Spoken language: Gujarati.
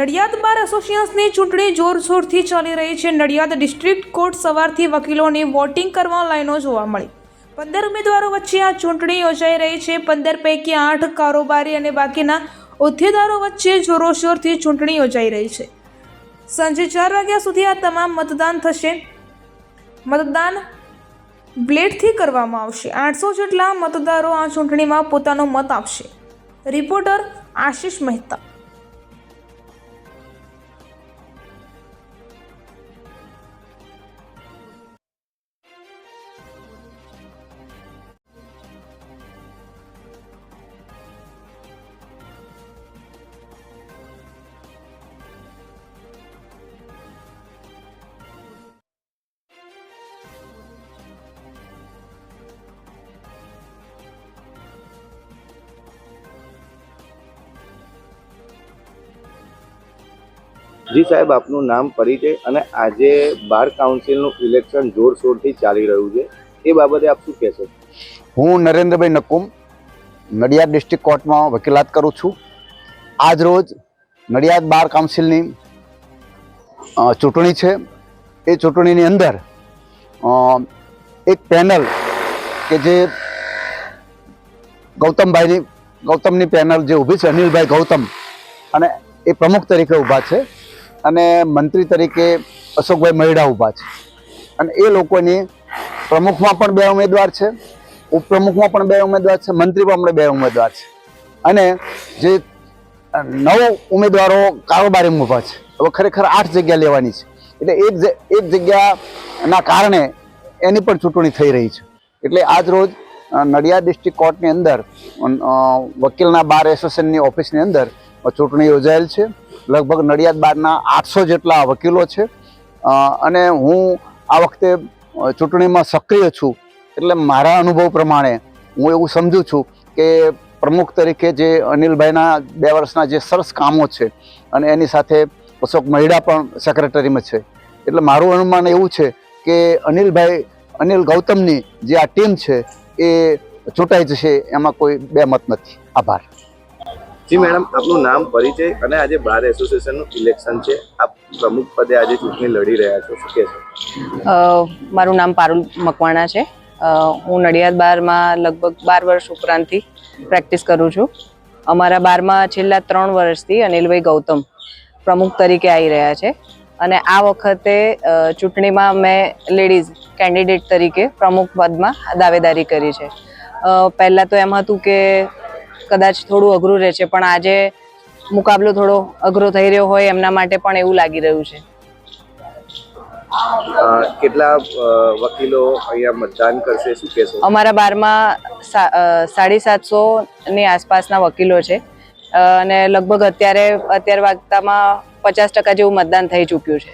નડિયાદ બાર એસોસિએશનની ચૂંટણી જોરશોરથી ચાલી રહી છે. નડિયાદ ડિસ્ટ્રિક્ટ કોર્ટ સવારથી વકીલોની વોટિંગ કરવા લાઈનો જોવા મળી. પંદર ઉમેદવારો વચ્ચે આ ચૂંટણી યોજાઈ રહી છે. પંદર પૈકી આઠ કારોબારી અને બાકીના હોદ્દેદારો વચ્ચે જોરોશોરથી ચૂંટણી યોજાઈ રહી છે. સાંજે ચાર વાગ્યા સુધી આ તમામ મતદાન થશે. મતદાન બ્લેડથી કરવામાં આવશે. આઠસો જેટલા મતદારો આ ચૂંટણીમાં પોતાનો મત આપશે. રિપોર્ટર આશિષ મહેતા. જી સાહેબ, આપનું નામ, પરિચય અને આજે બાર કાઉન્સિલનું ઇલેક્શન જોરશોરથી ચાલી રહ્યું છે. એ બાબતે આપ શું કહેશો? હું નરેન્દ્રભાઈ નકુમ, નડિયાદ ડિસ્ટ્રિક્ટ કોર્ટમાં વકીલાત કરું છું. આજ રોજ નડિયાદ બાર કાઉન્સિલની ચૂંટણી છે. એ ચૂંટણીની અંદર એક પેનલ કે જે ગૌતમભાઈની, ગૌતમની પેનલ જે ઊભી છે, અનિલભાઈ ગૌતમ, અને એ પ્રમુખ તરીકે ઊભા છે. અને મંત્રી તરીકે અશોકભાઈ મહિડા ઊભા છે. અને એ લોકોની પ્રમુખમાં પણ બે ઉમેદવાર છે, ઉપપ્રમુખમાં પણ બે ઉમેદવાર છે, મંત્રીમાં પણ બે ઉમેદવાર છે. અને જે નવ ઉમેદવારો કારોબારીમાં ઊભા છે. હવે ખરેખર આઠ જગ્યા લેવાની છે. એટલે એક એક જગ્યાના કારણે એની પણ ચૂંટણી થઈ રહી છે. એટલે આજ રોજ નડિયાદ ડિસ્ટ્રિક્ટ કોર્ટની અંદર વકીલના બાર એસોસિએશનની ઓફિસની અંદર ચૂંટણી યોજાયેલ છે. લગભગ નડિયાદ બારના આઠસો જેટલા વકીલો છે. અને હું આ વખતે ચૂંટણીમાં સક્રિય છું. એટલે મારા અનુભવ પ્રમાણે હું એવું સમજું છું કે પ્રમુખ તરીકે જે અનિલભાઈના બે વર્ષના જે સરસ કામો છે અને એની સાથે અશોક મહિડા પણ સેક્રેટરીમાં છે. એટલે મારું અનુમાન એવું છે કે અનિલભાઈ, અનિલ ગૌતમની જે આ ટીમ છે એ ચૂંટાઈ જશે, એમાં કોઈ બે મત નથી. આભાર. જી, મેડમ, આપનું નામ, પરિચય અને આજે બાર એસોસિએશનનું ઇલેક્શન છે. આપ પ્રમુખ પદે આજે ચૂંટણી લડી રહ્યા છો. શું કહેશો? મારું નામ પારુલ મકવાણા છે. હું નડિયાદ બારમાં લગભગ બાર વર્ષ ઉપરાંતથી પ્રેક્ટિસ કરું છું. અમારા બારમાં છેલ્લા ત્રણ વર્ષથી અનિલભાઈ ગૌતમ પ્રમુખ તરીકે આવી રહ્યા છે. અને આ વખતે ચૂંટણીમાં મેં લેડીઝ કેન્ડિડેટ તરીકે પ્રમુખ પદમાં દાવેદારી કરી છે. પહેલાં તો એમ હતું કે કદાચ થોડું અઘરું રહે છે પણ આજે મુકાબલો થોડો અઘરો થઈ રહ્યો હોય એમના માટે પણ એવું લાગી રહ્યું છે. કેટલા વકીલો અહીંયા મતદાન કરશે? શું કહેશો? અમારા બારમાં સાડી સાતસો ની આસપાસના વકીલો છે. અને લગભગ અત્યારે અત્યારે વાગતામાં પચાસ ટકા જેવું મતદાન થઈ ચૂક્યું છે.